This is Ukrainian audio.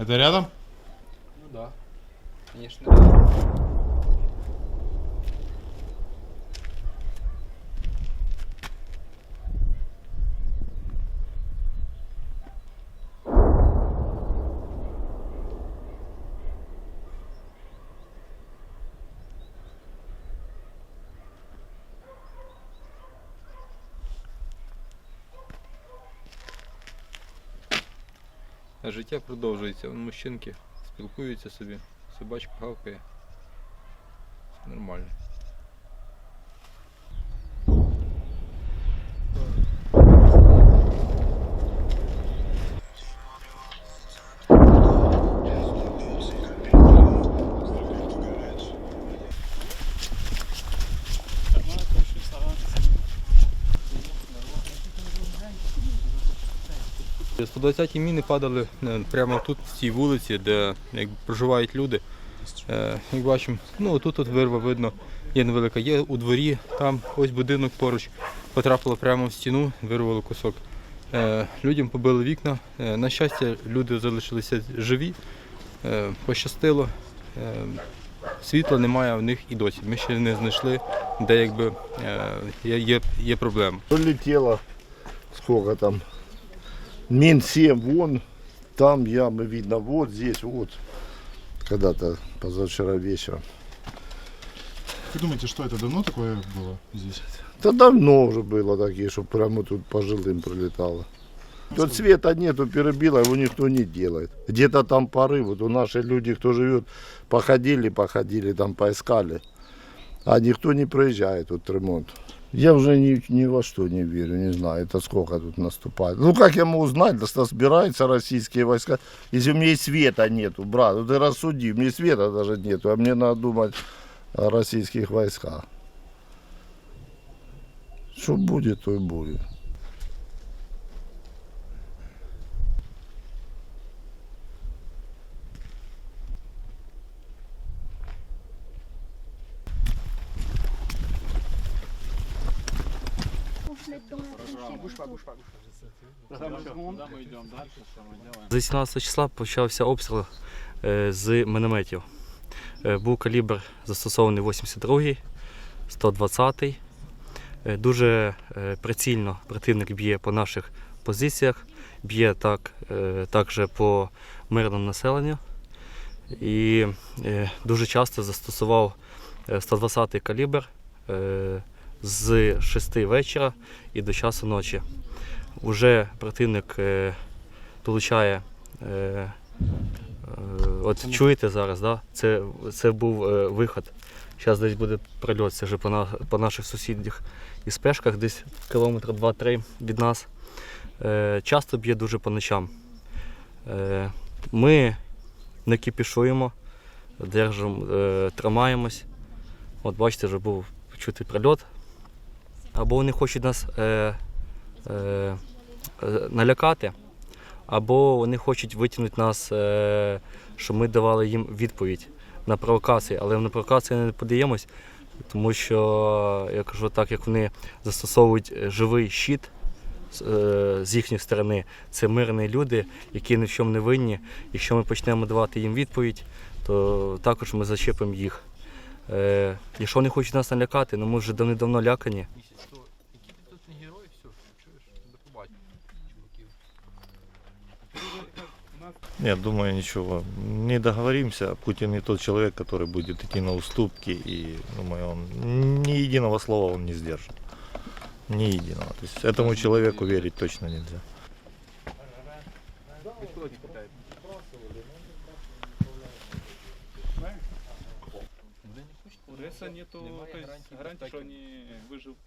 Это рядом? Ну да. Конечно. Життя продовжується. Вон мужчинки спілкуються собі, собачка гавкає. Все нормально. Е, 120 міни падали е, прямо тут, в цій вулиці, де як, проживають люди. Е, Як бачимо, ну тут от вирва видно, є невелика. Є у дворі, там ось будинок поруч потрапило прямо в стіну, вирвало кусок. Людям побили вікна. На щастя, люди залишилися живі, пощастило. Світла немає в них і досі. Ми ще не знайшли, де якби є, є, є проблема. Пролетело, сколько там, мин 7, вон, там ямы видно, вот здесь, вот, когда-то позавчера вечером. Вы думаете, что это давно такое было здесь? Да давно уже было такие, что прямо тут по жилым прилетало. Тут света нету, перебило, его никто не делает. Где-то там порыв, вот у наших люди, кто живет, походили, походили, там поискали. А никто не проезжает тут ремонт. Я уже ни, ни во что не верю, не знаю, это сколько тут наступает. Ну как я могу знать, что собираются российские войска, если у меня и света нету, брат, ну ты рассуди, мне света даже нету, а мне надо думать о российских войсках. Что будет, то и будет. З 18 числа почався обстріл е, з мінометів. Е, Був калібр застосований 82-й, 120-й. Е, Дуже прицільно противник б'є по наших позиціях, б'є так, також по мирному населенню. І дуже часто застосував е, 120-й калібр з 6 вечора і до часу ночі. Уже противник е, долучає. Е, е, от чуєте зараз, да? це, це був е, виход. Зараз десь буде прильот, це вже по, на, по наших сусідніх і спешках, десь кілометр 2-3 від нас. Е, часто б'є дуже по ночам. Е, ми не кіпішуємо, держимо, е, тримаємось. От бачите, вже був чути прильот. Або вони хочуть нас е, е, е, налякати, або вони хочуть витягнути нас, е, щоб ми давали їм відповідь на провокації. Але на провокації не подаємось, тому що я кажу так, як вони застосовують живий щит е, з їхньої сторони, це мирні люди, які ні в чому не винні. Якщо ми почнемо давати їм відповідь, то також ми зачепимо їх. Е, якщо вони хочуть нас налякати, ну ми вже давно лякані. Побачення. Нет, думаю, ничего. Не договоримся. Путин не тот человек, который будет идти на уступки. И, думаю, он ни единого слова он не сдержит. Ни единого. То есть этому человеку верить точно нельзя. У нету то есть, гарантии, что они выживут.